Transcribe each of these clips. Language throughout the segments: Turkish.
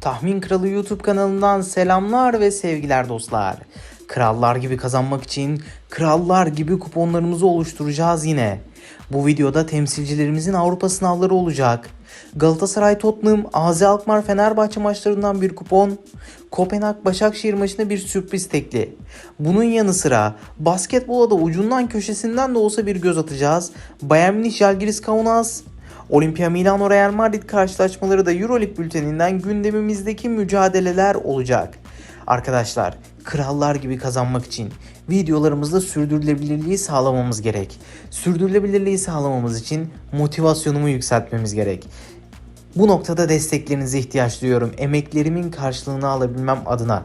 Tahmin Kralı YouTube kanalından selamlar ve sevgiler dostlar. Krallar gibi kazanmak için krallar gibi kuponlarımızı oluşturacağız yine. Bu videoda temsilcilerimizin Avrupa sınavları olacak. Galatasaray Tottenham, AZ Alkmaar Fenerbahçe maçlarından bir kupon, Kopenhag Başakşehir maçında bir sürpriz tekli. Bunun yanı sıra basketbola da ucundan köşesinden de olsa bir göz atacağız. Bayern Münih Žalgiris Kaunas, Olimpia Milano Real Madrid karşılaşmaları da Euroleague bülteninden gündemimizdeki mücadeleler olacak. Arkadaşlar krallar gibi kazanmak için videolarımızda sürdürülebilirliği sağlamamız gerek. Sürdürülebilirliği sağlamamız için motivasyonumu yükseltmemiz gerek. Bu noktada desteklerinize ihtiyaç duyuyorum. Emeklerimin karşılığını alabilmem adına.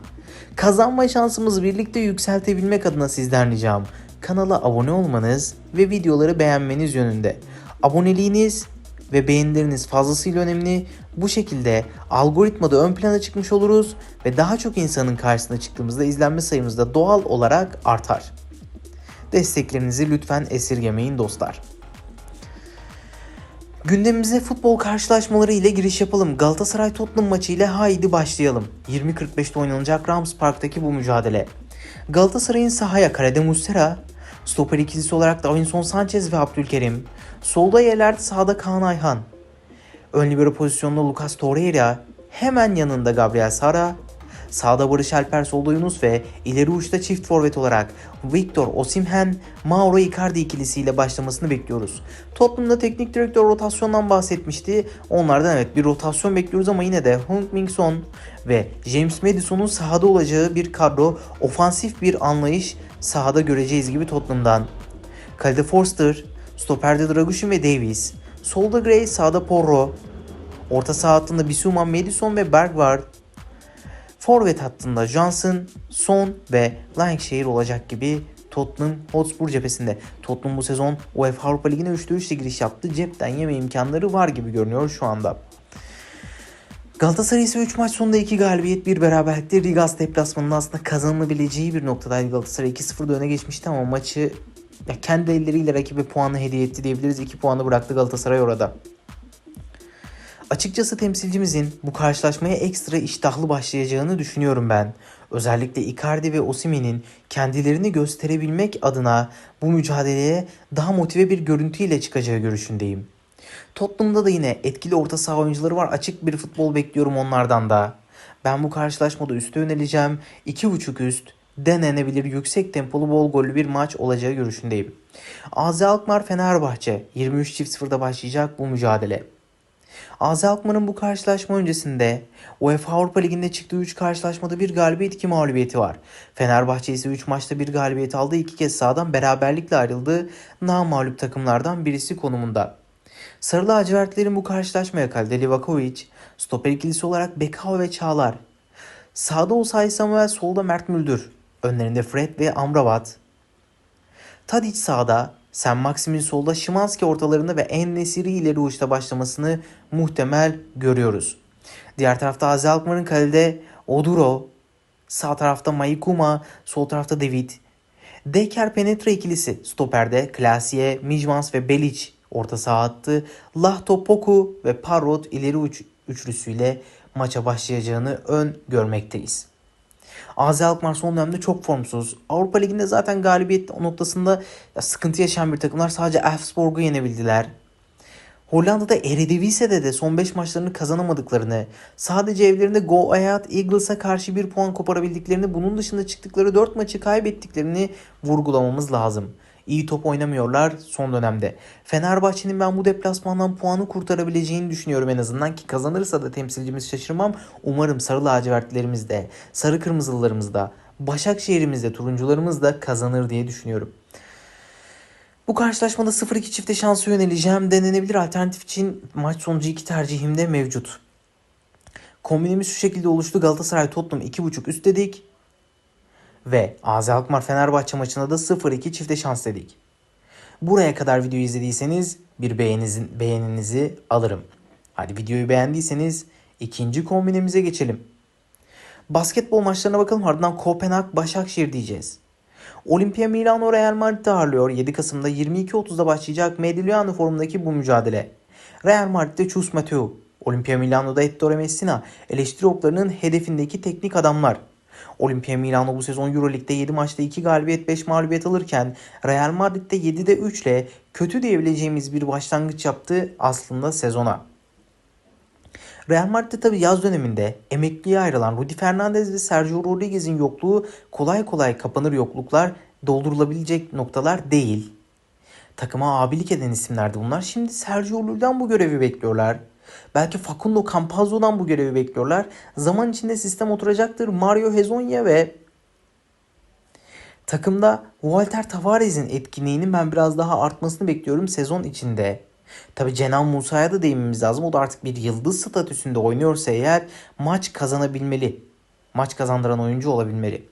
Kazanma şansımızı birlikte yükseltebilmek adına sizden ricam. Kanala abone olmanız ve videoları beğenmeniz yönünde. Aboneliğiniz ve beğenileriniz fazlasıyla önemli. Bu şekilde algoritmada ön plana çıkmış oluruz ve daha çok insanın karşısına çıktığımızda izlenme sayımız da doğal olarak artar. Desteklerinizi lütfen esirgemeyin dostlar. Gündemimize futbol karşılaşmaları ile giriş yapalım. Galatasaray Tottenham maçı ile haydi başlayalım. 20.45'te oynanacak Rams Park'taki bu mücadele. Galatasaray'ın sahaya kalede Muslera, stoper ikilisi olarak Davinson Sanchez ve Abdülkerim, solda yerlerde sağda Kaan Ayhan, ön libero pozisyonunda Lucas Torreira, hemen yanında Gabriel Sara, Sağda Barış Alper, solda Yunus ve ileri uçta çift forvet olarak Victor Osimhen, Mauro Icardi ikilisiyle başlamasını bekliyoruz. Tottenham'da teknik direktör rotasyondan bahsetmişti. Onlardan evet bir rotasyon bekliyoruz ama yine de Hung Min Son ve James Madison'un sahada olacağı bir kadro, ofansif bir anlayış sahada göreceğiz gibi Tottenham'dan. Kalede Forster, stoperde Dragushin ve Davies, solda Gray, sağda Porro, orta saha hattında Bissouma, Madison ve Berg var. Forvet hattında Johnson, Son ve Lancashire olacak gibi Tottenham Hotspur cephesinde. Tottenham bu sezon UEFA Avrupa Ligi'ne 3'te 3 giriş yaptı. Cepten yeme imkanları var gibi görünüyor şu anda. Galatasaray ise 3 maç sonunda 2 galibiyet, 1 beraberlikte Rigas deplasmanında aslında kazanılabileceği bir noktadaydı. Galatasaray 2-0'da öne geçmişti ama maçı ya kendi elleriyle rakibe puanı hediye etti diyebiliriz. 2 puanı bıraktı Galatasaray orada. Açıkçası temsilcimizin bu karşılaşmaya ekstra iştahlı başlayacağını düşünüyorum ben. Özellikle Icardi ve Osimhen'in kendilerini gösterebilmek adına bu mücadeleye daha motive bir görüntüyle çıkacağı görüşündeyim. Tottenham'da da yine etkili orta saha oyuncuları var. Açık bir futbol bekliyorum onlardan da. Ben bu karşılaşmada üste yöneleceğim. 2.5 üst denenebilir yüksek tempolu bol gollü bir maç olacağı görüşündeyim. AZ Alkmaar Fenerbahçe 23.0'da başlayacak bu mücadele. AZ Alkmaar'ın bu karşılaşma öncesinde UEFA Avrupa Ligi'nde çıktığı 3 karşılaşmada bir galibiyet 2 mağlubiyeti var. Fenerbahçe ise 3 maçta bir galibiyet aldı. 2 kez sahadan beraberlikle ayrıldığı namağlup takımlardan birisi konumunda. Sarı lacivertlerin bu karşılaşmaya kalede Livakovic, stoper ikilisi olarak Bekao ve Çağlar. Sağda Osay Samuel, solda Mert Müldür. Önlerinde Fred ve Amrabat. Tadic sağda, Sen Maxim'in solda Şimanski ortalarında ve En Nesiri ileri uçta başlamasını muhtemel görüyoruz. Diğer tarafta Azi Alkmaar'ın kalede Oduro, sağ tarafta Maikuma, sol tarafta David. Deker Penetra ikilisi stoperde Klasiye, Mijmans ve Belic orta saha attı. Lahto Poku ve Parrot ileri uç üçlüsüyle maça başlayacağını ön görmekteyiz. AZ Alkmaar son dönemde çok formsuz. Avrupa Ligi'nde zaten galibiyet noktasında sıkıntı yaşayan bir takımlar sadece Elfsborg'u yenebildiler. Hollanda'da Eredivisie'de de son 5 maçlarını kazanamadıklarını, sadece evlerinde Go Ahead Eagles'a karşı bir puan koparabildiklerini, bunun dışında çıktıkları 4 maçı kaybettiklerini vurgulamamız lazım. İyi top oynamıyorlar son dönemde. Fenerbahçe'nin ben bu deplasmandan puanı kurtarabileceğini düşünüyorum en azından ki kazanırsa da temsilcimiz şaşırmam. Umarım sarı lacivertlerimiz de, sarı kırmızılarımız da, Başakşehir'imiz de, turuncularımız da kazanır diye düşünüyorum. Bu karşılaşmada 0-2 çifte şansı yöneleceğim denenebilir. Alternatif için maç sonucu iki tercihim de mevcut. Kombinimiz şu şekilde oluştu. Galatasaray Tottenham 2.5 üst dedik. Ve AZ Alkmaar Fenerbahçe maçında da 0-2 çifte şans dedik. Buraya kadar videoyu izlediyseniz bir beğeninizi, beğeninizi alırım. Hadi videoyu beğendiyseniz ikinci kombinimize geçelim. Basketbol maçlarına bakalım ardından Kopenhag Başakşehir diyeceğiz. Olimpia Milano Real Madrid ağırlıyor. 7 Kasım'da 22.30'da başlayacak Medioliano formundaki bu mücadele. Real Madrid'de Chus Mateu, Olimpia Milano'da Ettore Messina eleştiri oklarının hedefindeki teknik adamlar. Olimpia Milano bu sezon Euroleague'de 7 maçta 2 galibiyet 5 mağlubiyet alırken Real Madrid'de 7'de 3 ile kötü diyebileceğimiz bir başlangıç yaptı aslında sezona. Real Madrid'de tabi yaz döneminde emekliye ayrılan Rudy Fernandez ve Sergio Rodriguez'in yokluğu kolay kolay kapanır yokluklar doldurulabilecek noktalar değil. Takıma abilik eden isimlerdi bunlar. Şimdi Sergio Llull'dan bu görevi bekliyorlar. Belki Facundo Campazzo'dan bu görevi bekliyorlar. Zaman içinde sistem oturacaktır. Mario Hezonja ve takımda Walter Tavares'in etkinliğinin ben biraz daha artmasını bekliyorum sezon içinde. Tabi Cenan Musa'ya da değinmemiz lazım. O da artık bir yıldız statüsünde oynuyorsa eğer maç kazanabilmeli. Maç kazandıran oyuncu olabilmeli.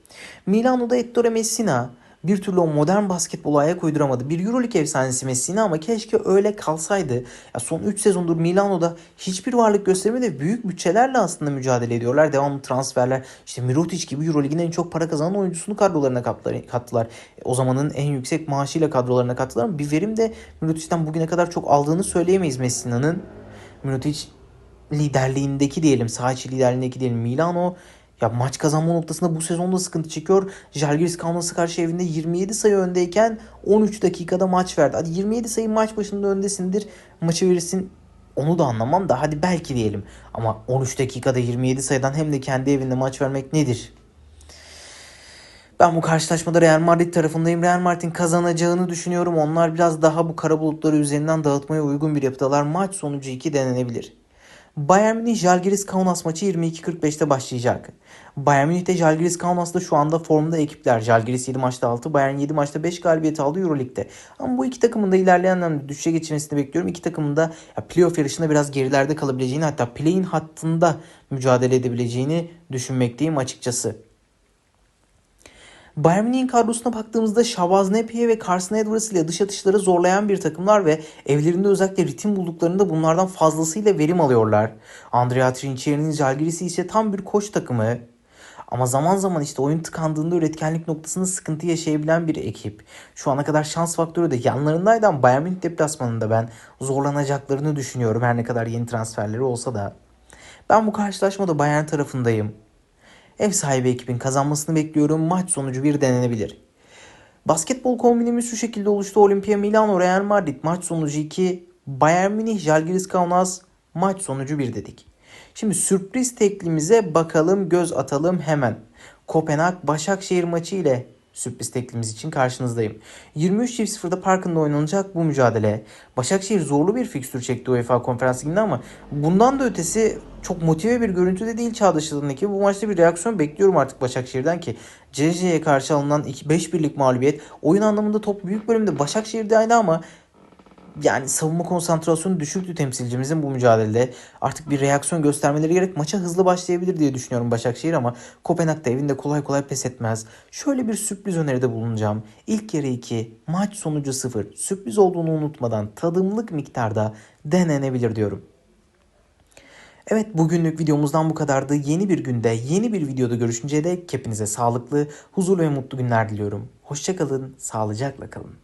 Milano'da Ettore Messina bir türlü o modern basketbolu ayak uyduramadı. Bir Euroleague efsanesi Messina ama keşke öyle kalsaydı. Ya son 3 sezondur Milano'da hiçbir varlık göstermedi büyük bütçelerle aslında mücadele ediyorlar. Devamlı transferler. İşte Mirotic gibi Euroleague'in en çok para kazanan oyuncusunu kadrolarına kattılar. O zamanın en yüksek maaşıyla kadrolarına kattılar bir verim de Mirotic'ten bugüne kadar çok aldığını söyleyemeyiz Messina'nın. Mirotic liderliğindeki diyelim, saha içi liderliğindeki diyelim Milano ya maç kazanma noktasında bu sezonda sıkıntı çekiyor. Jalgiris Kaunas'a karşı evinde 27 sayı öndeyken 13 dakikada maç verdi. Hadi 27 sayı maç başında öndesindir. Maçı verirsin onu da anlamam da hadi belki diyelim. Ama 13 dakikada 27 sayıdan hem de kendi evinde maç vermek nedir? Ben bu karşılaşmada Real Madrid tarafındayım. Real Madrid'in kazanacağını düşünüyorum. Onlar biraz daha bu kara bulutları üzerinden dağıtmaya uygun bir yapıdalar. Maç sonucu 2 denenebilir. Bayern Münih Jalgiris Kaunas maçı 22.45'te başlayacak. Bayern Münih'te Jalgiris Kaunas'ta şu anda formda ekipler. Jalgiris 7 maçta 6, Bayern 7 maçta 5 galibiyet aldı Euroleague'de. Ama bu iki takımın da ilerleyen dönemde düşüşe geçmesini bekliyorum. İki takımın da playoff yarışında biraz gerilerde kalabileceğini hatta play-in hattında mücadele edebileceğini düşünmekteyim açıkçası. Bayern Münih'in kadrosuna baktığımızda Shabazz Napier ve Carson Edwards ile dış atışları zorlayan bir takımlar ve evlerinde özellikle ritim bulduklarında bunlardan fazlasıyla verim alıyorlar. Andrea Trinchieri'nin Jalgiris'i ise tam bir koç takımı. Ama zaman zaman işte oyun tıkandığında üretkenlik noktasında sıkıntı yaşayabilen bir ekip. Şu ana kadar şans faktörü de yanlarındaydı ama Bayern Münih deplasmanında ben zorlanacaklarını düşünüyorum her ne kadar yeni transferleri olsa da. Ben bu karşılaşmada Bayern tarafındayım. Ev sahibi ekibin kazanmasını bekliyorum. Maç sonucu bir denenebilir. Basketbol kombinimiz şu şekilde oluştu. Olimpia Milano, Real Madrid maç sonucu 2. Bayern Münih, Jalgiris Kaunas maç sonucu 1 dedik. Şimdi sürpriz teklimize bakalım göz atalım hemen. Kopenhag Başakşehir maçı ile sürpriz teklimiz için karşınızdayım. 23.00'da Parkında oynanacak bu mücadele. Başakşehir zorlu bir fikstür çekti UEFA Konferans Ligi'nde ama bundan da ötesi çok motive bir görüntü de değil Çağdaş Yıldırım'ın ekibi. Bu maçta bir reaksiyon bekliyorum artık Başakşehir'den ki CC'ye karşı alınan 5 birlik mağlubiyet oyun anlamında top büyük bölümde Başakşehir'deydi ama yani savunma konsantrasyonu düşüktü temsilcimizin bu mücadelede. Artık bir reaksiyon göstermeleri gerek. Maça hızlı başlayabilir diye düşünüyorum Başakşehir ama Kopenhag da evinde kolay kolay pes etmez. Şöyle bir sürpriz öneride bulunacağım. İlk yarı 2, maç sonucu 0. Sürpriz olduğunu unutmadan tadımlık miktarda denenebilir diyorum. Evet bugünlük videomuzdan bu kadardı. Yeni bir günde, yeni bir videoda görüşünceye dek hepinize sağlıklı, huzurlu ve mutlu günler diliyorum. Hoşçakalın, sağlıcakla kalın.